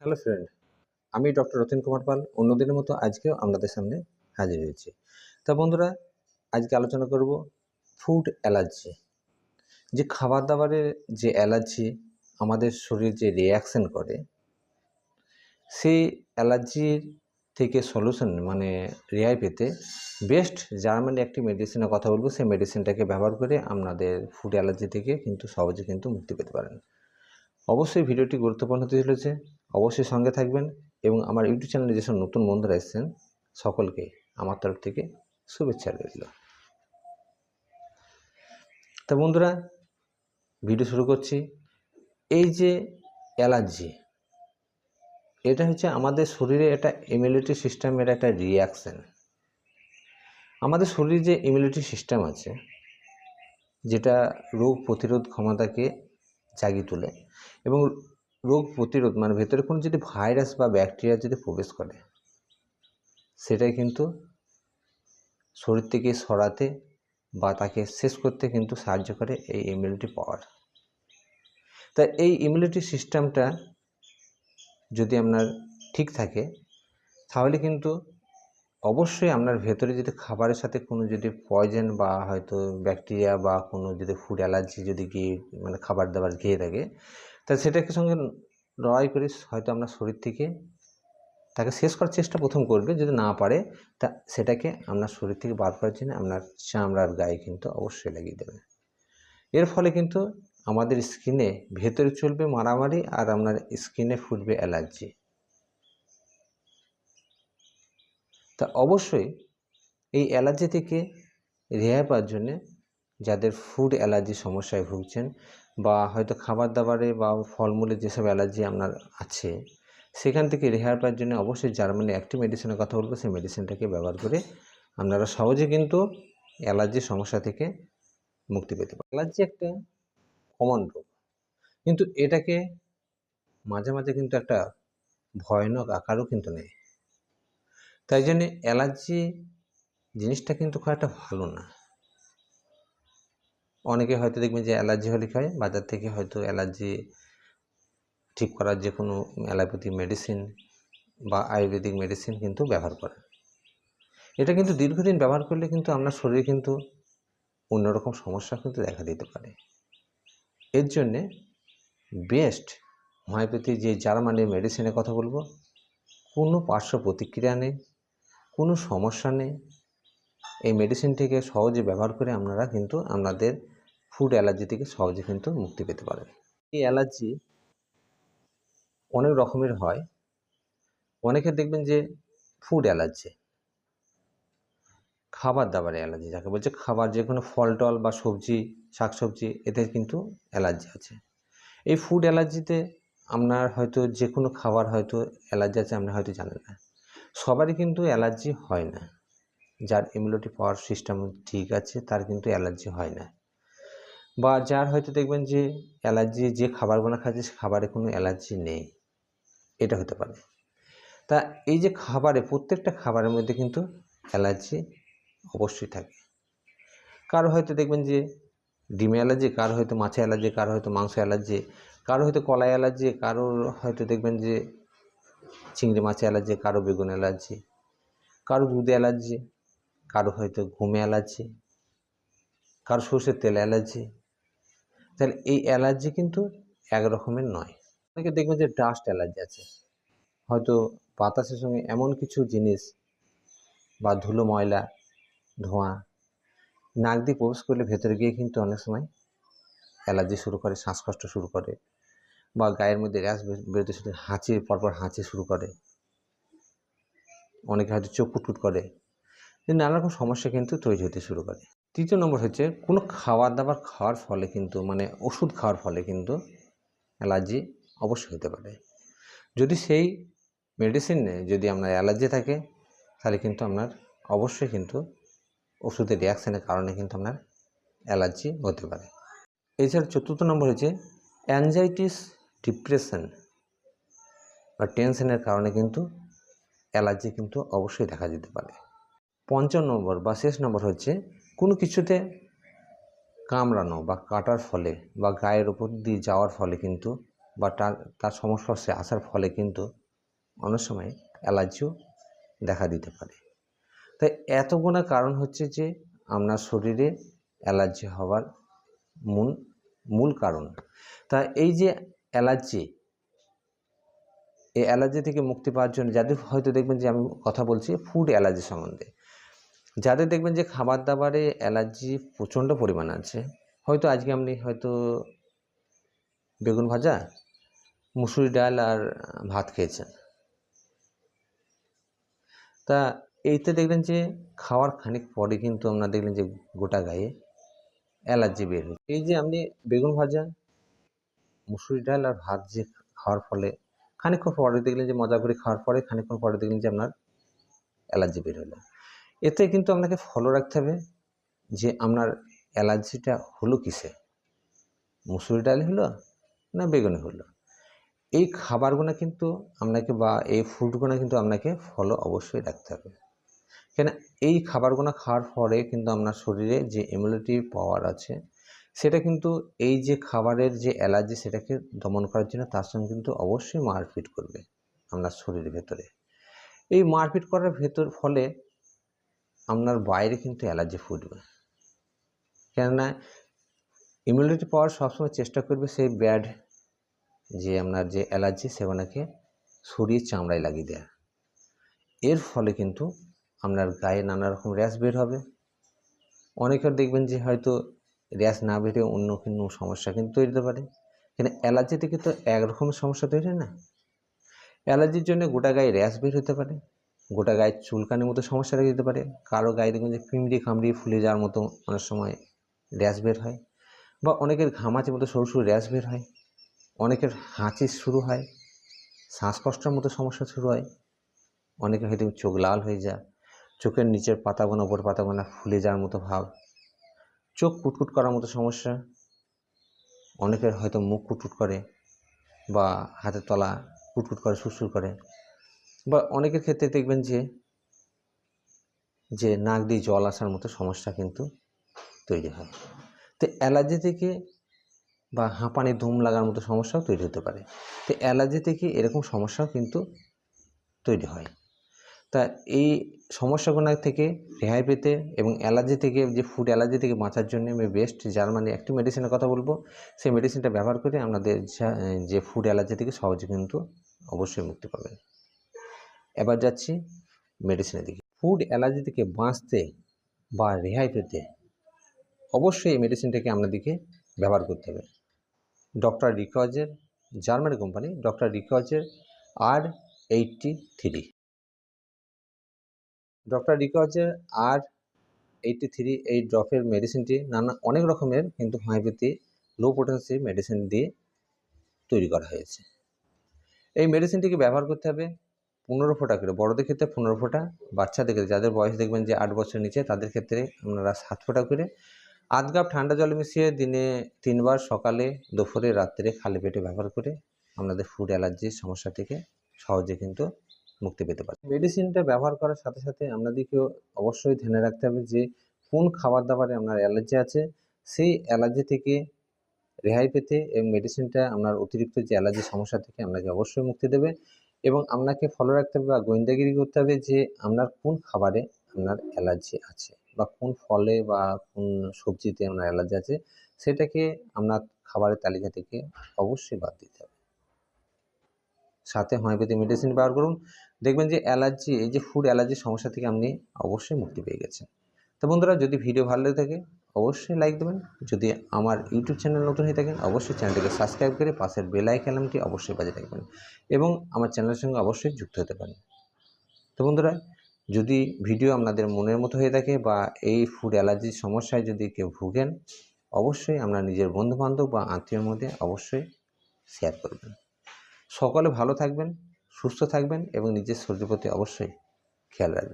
Hello friend আমি doctor Ratin Kumar Pal. অন্যদিনের মতো আজকেও আপনাদের সামনে হাজির হয়েছি। তা বন্ধুরা, আজকে আলোচনা করব ফুড অ্যালার্জি যে খাবার দাবারের যে অ্যালার্জি আমাদের শরীর যে রিয়াকশন করে, সেই অ্যালার্জির থেকে সলিউশন মানে রেহাই পেতে বেস্ট জার্মানি একটি মেডিসিনের কথা বলব। সেই মেডিসিনটাকে ব্যবহার করে আপনাদের ফুড অ্যালার্জি থেকে কিন্তু সহজে কিন্তু মুক্তি পেতে পারেন। অবশ্যই ভিডিওটি গুরুত্বপূর্ণ হতে চলেছে। অবশ্যই সঙ্গে থাকবেন এবং আমার ইউটিউব চ্যানেলে যেসব নতুন বন্ধুরা এসেছেন, সকলকে আমার তরফ থেকে শুভেচ্ছা রইল। তা বন্ধুরা, ভিডিও শুরু করছি। এই যে অ্যালার্জি, এটা হচ্ছে আমাদের শরীরে একটা ইমিউনিটি সিস্টেমের একটা রিয়াকশান আমাদের শরীরে যে ইমিউনিটি সিস্টেম আছে, যেটা রোগ প্রতিরোধ ক্ষমতাকে জাগিয়ে তোলে এবং রোগ প্রতিরোধ মানে ভেতরে কোনো যদি ভাইরাস বা ব্যাকটেরিয়া যদি প্রবেশ করে, সেটাই কিন্তু শরীর থেকে সরাতে বা তাকে শেষ করতে কিন্তু সাহায্য করে এই ইমিউনিটি পাওয়ার তাই এই ইমিউনিটি সিস্টেমটা যদি আপনার ঠিক থাকে, তাহলে কিন্তু অবশ্যই আপনার ভেতরে যদি খাবারের সাথে কোনো যদি পয়জন বা হয়তো ব্যাকটেরিয়া বা কোনো যদি ফুড অ্যালার্জি যদি গিয়ে মানে খাবার দাবার খেয়ে থাকে, তা সেটাকে সঙ্গে লড়াই করে হয়তো আপনার শরীর থেকে তাকে শেষ করার চেষ্টা প্রথম করবে, যদি না পারে, তা সেটাকে আপনার শরীর থেকে বার করার জন্য আপনার চামড়ার গায়ে কিন্তু অবশ্যই লাগিয়ে দেবে। এর ফলে কিন্তু আমাদের স্কিনে ভেতরে চলবে মারামারি আর আপনার স্কিনে ফুটবে অ্যালার্জি তা অবশ্যই এই অ্যালার্জি থেকে রেহাই পাওয়ার জন্যে যাদের ফুড অ্যালার্জি সমস্যায় ভুগছেন বা হয়তো খাবার দাবারে বা ফলমূলে যেসব অ্যালার্জি আপনার আছে, সেখান থেকে রেহাই পাওয়ার জন্য অবশ্যই জার্মানি একটি মেডিসিনের কথা বলব। সেই মেডিসিনটাকে ব্যবহার করে আপনারা সহজে কিন্তু অ্যালার্জির সমস্যা থেকে মুক্তি পেতে পারেন। অ্যালার্জি একটা কমন রোগ। কিন্তু এটাকে মাঝে মাঝে কিন্তু একটা ভয়ানক আকারও কিন্তু নেই তাই জন্যে অ্যালার্জি জিনিসটা কিন্তু খুব একটা ভালো না। অনেকে হয়তো দেখবেন যে অ্যালার্জি হলে খায়, বাজার থেকে হয়তো অ্যালার্জি ঠিক করার যে কোনো অ্যালোপ্যাথি মেডিসিন বা আয়ুর্বেদিক মেডিসিন কিন্তু ব্যবহার করে এটা কিন্তু দীর্ঘদিন ব্যবহার করলে কিন্তু আপনার শরীরে কিন্তু অন্যরকম সমস্যা কিন্তু দেখা দিতে পারে। এর জন্যে বেস্ট হোমিওপ্যাথি যে জার্মানির মেডিসিনের কথা বলব, কোনো পার্শ্ব প্রতিক্রিয়া নেই, কোনো সমস্যা নেই। এই মেডিসিনটিকে সহজে ব্যবহার করে আপনারা কিন্তু আপনাদের ফুড অ্যালার্জি থেকে সহজে কিন্তু মুক্তি পেতে পারেন। এই অ্যালার্জি অনেক রকমের হয়। অনেকে দেখবেন যে ফুড অ্যালার্জি খাবার দাবারে অ্যালার্জি যাকে বলছে খাবার, যে কোনো ফল টল বা সবজি, শাকসবজি, এতে কিন্তু অ্যালার্জি আছে। এই ফুড অ্যালার্জিতে আপনার হয়তো যে কোনো খাবার হয়তো অ্যালার্জি আছে, আপনি হয়তো জানেন না। সবারই কিন্তু অ্যালার্জি হয় না। যার ইমিউনিটি পাওয়ার সিস্টেম ঠিক আছে, তার কিন্তু অ্যালার্জি হয় না। বা যার হয়তো দেখবেন যে অ্যালার্জি, যে খাবারগুলো খাচ্ছে, সে খাবারে কোনো অ্যালার্জি নেই। এটা হতে পারে। তা এই যে খাবারে, প্রত্যেকটা খাবারের মধ্যে কিন্তু অ্যালার্জি অবশ্যই থাকে। কারও হয়তো দেখবেন যে ডিমে অ্যালার্জি, কারও হয়তো মাছে অ্যালার্জি, কারও হয়তো মাংস অ্যালার্জি, কারও হয়তো কলাই অ্যালার্জি কারোর হয়তো দেখবেন যে চিংড়ি মাছে অ্যালার্জি, কারও বেগুন অ্যালার্জি, কারও দুধে অ্যালার্জি, কারও হয়তো ঘুমে অ্যালার্জি, কারও সর্ষের তেল অ্যালার্জি তাহলে এই অ্যালার্জি কিন্তু এক রকমের নয়। অনেকে দেখবেন যে ডাস্ট অ্যালার্জি আছে। হয়তো বাতাসের সঙ্গে এমন কিছু জিনিস বা ধুলো, ময়লা, ধোঁয়া নাক দিয়ে প্রবেশ করলে ভেতরে গিয়ে কিন্তু অনেক সময় অ্যালার্জি শুরু করে, শ্বাসকষ্ট শুরু করে বা গায়ের মধ্যে র্যাশ বেরোতে শুরু হাঁচি পরপর হাঁচি শুরু করে। অনেকে হয়তো চোখ কুটকুট করে। নানা রকম সমস্যা কিন্তু তৈরি হতে শুরু করে। তৃতীয় নম্বর হচ্ছে, কোনো খাবার দাবার খাওয়ার ফলে কিন্তু মানে ওষুধ খাওয়ার ফলে কিন্তু অ্যালার্জি অবশ্যই হতে পারে। যদি সেই মেডিসিনে যদি আপনার অ্যালার্জি থাকে, তাহলে কিন্তু আপনার অবশ্যই কিন্তু ওষুধের রিয়াকশানের কারণে কিন্তু আপনার অ্যালার্জি হতে পারে। এছাড়া চতুর্থ নম্বর হচ্ছে, অ্যাংজাইটিস, ডিপ্রেশন বা টেনশনের কারণে কিন্তু অ্যালার্জি কিন্তু অবশ্যই দেখা যেতে পারে। পঞ্চম নম্বর বা শেষ নম্বর হচ্ছে কোনো কিছুতে কামড়ানো বা কাটার ফলে বা গায়ের ওপর দিয়ে যাওয়ার ফলে কিন্তু বা তার তার সংস্পর্শে আসার ফলে কিন্তু অনেক সময় অ্যালার্জিও দেখা দিতে পারে। তাই এতগুলো কারণ হচ্ছে যে আপনার শরীরে অ্যালার্জি হওয়ার মূল মূল কারণ। তা এই যে অ্যালার্জি, এই অ্যালার্জি থেকে মুক্তি পাওয়ার জন্য, যাদের হয়তো দেখবেন যে আমি কথা বলছি, ফুড অ্যালার্জি সম্বন্ধে। যাদের দেখবেন যে খাবার দাবারে অ্যালার্জি প্রচণ্ড পরিমাণ আছে, হয়তো আজকে আপনি হয়তো বেগুন ভাজা, মুসুরি ডাল আর ভাত খেয়েছেন। তা এইতে দেখলেন যে খাওয়ার খানিক পরে কিন্তু আপনার দেখলেন যে গোটা গায়ে অ্যালার্জি বের হয়েছে এই যে আপনি বেগুন ভাজা, মুসুরি ডাল আর ভাত যে খাওয়ার ফলে খানিকক্ষণ পরে দেখলেন যে মজা করে খাওয়ার পরে খানিকক্ষণ পরে দেখলেন যে আপনার অ্যালার্জি বের হলো। এতে কিন্তু আপনাকে ফলো রাখতে হবে যে আপনার অ্যালার্জিটা হলো কিসে? মুসুরি ডাল হলো না বেগুনে হলো? এই খাবারগুলো কিন্তু আপনাকে বা এই ফুডগুলো কিন্তু আপনাকে ফলো অবশ্যই রাখতে হবে। কেন এই খাবারগুলো খাওয়ার পরে কিন্তু আপনার শরীরে যে ইমিউনিটি পাওয়ার আছে, সেটা কিন্তু এই যে খাবারের যে অ্যালার্জি সেটাকে দমন করার জন্য তার সঙ্গে কিন্তু অবশ্যই মারপিট করবে আপনার শরীরের ভেতরে। এই মারপিট করার ভেতর, ফলে আপনার বাইরে কিন্তু অ্যালার্জি ফুটবে। কেননা ইমিউনিটি পাওয়ার সবসময় চেষ্টা করবে সেই ব্যাড যে আপনার যে অ্যালার্জি সেগুলোকে শরীর চামড়ায় লাগিয়ে দেয়। এর ফলে কিন্তু আপনার গায়ে নানা রকম র্যাশ বের হবে। অনেকের দেখবেন যে হয়তো র্যাশ না বেরে অন্য কোনো সমস্যা কিন্তু তৈরি হতে পারে। কিন্তু অ্যালার্জি থেকে তো একরকম সমস্যা তৈরি হয় না? অ্যালার্জির জন্য গোটা গায়ে র্যাশ বের হতে পারে। গোটা গায়ে চুলকানির মতো সমস্যা লেগে যেতে পারে। কারও গায়ে দেখুন যে পিমড়ি খামড়ি ফুলে যাওয়ার মতো অনেক সময় র্যাশ বের হয় বা অনেকের ঘামাচির মতো সরু সরু র্যাশ বের হয়। অনেকের হাঁচি শুরু হয়, শ্বাসকষ্টের মতো সমস্যা শুরু হয়, অনেকের হয়তো চোখ লাল হয়ে যায়, চোখের নিচের পাতাগোনা, ওপর পাতাগোনা ফুলে যাওয়ার মতো ভাব, চোখ কুটকুট করার মতো সমস্যা, অনেকের হয়তো মুখ কুটকুট করে বা হাতের তলা কুটকুট করে, সুরসুর করে। বা অনেকের ক্ষেত্রে দেখবেন যে যে নাক দিয়ে জল আসার মতো সমস্যা কিন্তু তৈরি হয়। তো অ্যালার্জি থেকে বা হাঁপানি ধুম লাগার মতো সমস্যাও তৈরি হতে পারে। তো অ্যালার্জি থেকে এরকম সমস্যাও কিন্তু তৈরি হয়। তা এই সমস্যাগুলো থেকে রেহাই পেতে এবং অ্যালার্জি থেকে, যে ফুড অ্যালার্জি থেকে বাঁচার জন্য আমি বেস্ট জার্মানি একটি মেডিসিনের কথা বলব। সেই মেডিসিনটা ব্যবহার করে আপনাদের যে ফুড অ্যালার্জি থেকে সহজে কিন্তু অবশ্যই মুক্তি পাবেন। এবার যাচ্ছি মেডিসিনের দিকে। ফুড অ্যালার্জি থেকে বাঁচতে বা রেহাই পেতে অবশ্যই এই মেডিসিনটাকে আপনাদেরকে ব্যবহার করতে হবে। ডক্টর রিকজের জার্মানি কোম্পানি ডক্টর রিকজের আর এইটটি থ্রি ডক্টর রিকজের আর এইটটি থ্রি এই ড্রপের মেডিসিনটি নানা অনেক রকমের কিন্তু হোমিওপ্যাথি লো পোটেন্সি মেডিসিন দিয়ে তৈরি করা হয়েছে। এই মেডিসিনটিকে ব্যবহার করতে হবে পনেরো ফোঁটা করে, বড়দের ক্ষেত্রে পনেরো ফোঁটা, বাচ্চাদের ক্ষেত্রে, যাদের বয়স দেখবেন যে আট বছর নিচে, তাদের ক্ষেত্রে আপনারা সাত ফোঁটা করে। আধ কাপ ঠান্ডা জল মিশিয়ে দিনে তিনবার সকালে, দুপুরে, রাত্রে খালি পেটে ব্যবহার করে আপনাদের ফুড অ্যালার্জির সমস্যা থেকে সহজে কিন্তু মুক্তি পেতে পারে মেডিসিনটা ব্যবহার করার সাথে সাথে আপনাদেরকেও অবশ্যই ধ্যানে রাখতে হবে যে কোন খাবার দাবারে আপনার অ্যালার্জি আছে, সেই অ্যালার্জি থেকে রেহাই পেতে এই মেডিসিনটা আপনার অতিরিক্ত যে অ্যালার্জি সমস্যা থেকে আপনাকে অবশ্যই মুক্তি দেবে। এবং আপনাকে ফলো রাখতে হবে বা গোয়েন্দাগিরি করতে হবে যে আপনার কোন খাবারে আপনার অ্যালার্জি আছে বা কোন ফলে বা কোন সবজিতে আপনার অ্যালার্জি আছে সেটাকে আপনার খাবারের তালিকা থেকে অবশ্যই বাদ দিতে হবে। সাথে হোমিওপ্যাথি মেডিসিন ব্যবহার করুন। দেখবেন যে অ্যালার্জি, এই যে ফুড অ্যালার্জির সমস্যা থেকে আপনি অবশ্যই মুক্তি পেয়ে গেছেন। তো বন্ধুরা, যদি ভিডিও ভালো লেগে থাকে অবশ্যই লাইক দেবেন। যদি আমার ইউটিউব চ্যানেল নতুন হয়ে থাকেন, অবশ্যই চ্যানেলটিকে সাবস্ক্রাইব করে পাশের বেল আইকনটি অবশ্যই বাজিয়ে রাখবেন এবং আমার চ্যানেলের সঙ্গে অবশ্যই যুক্ত হতে পারেন। তো বন্ধুরা, যদি ভিডিও আপনাদের মনের মতো হয়ে থাকে বা এই ফুড অ্যালার্জির সমস্যায় যদি কেউ ভুগেন, অবশ্যই আপনার নিজের বন্ধুবান্ধব বা আত্মীয়র মধ্যে অবশ্যই শেয়ার করবেন। সকলে ভালো থাকবেন, সুস্থ থাকবেন এবং নিজের শরীরের প্রতি অবশ্যই খেয়াল রাখবেন।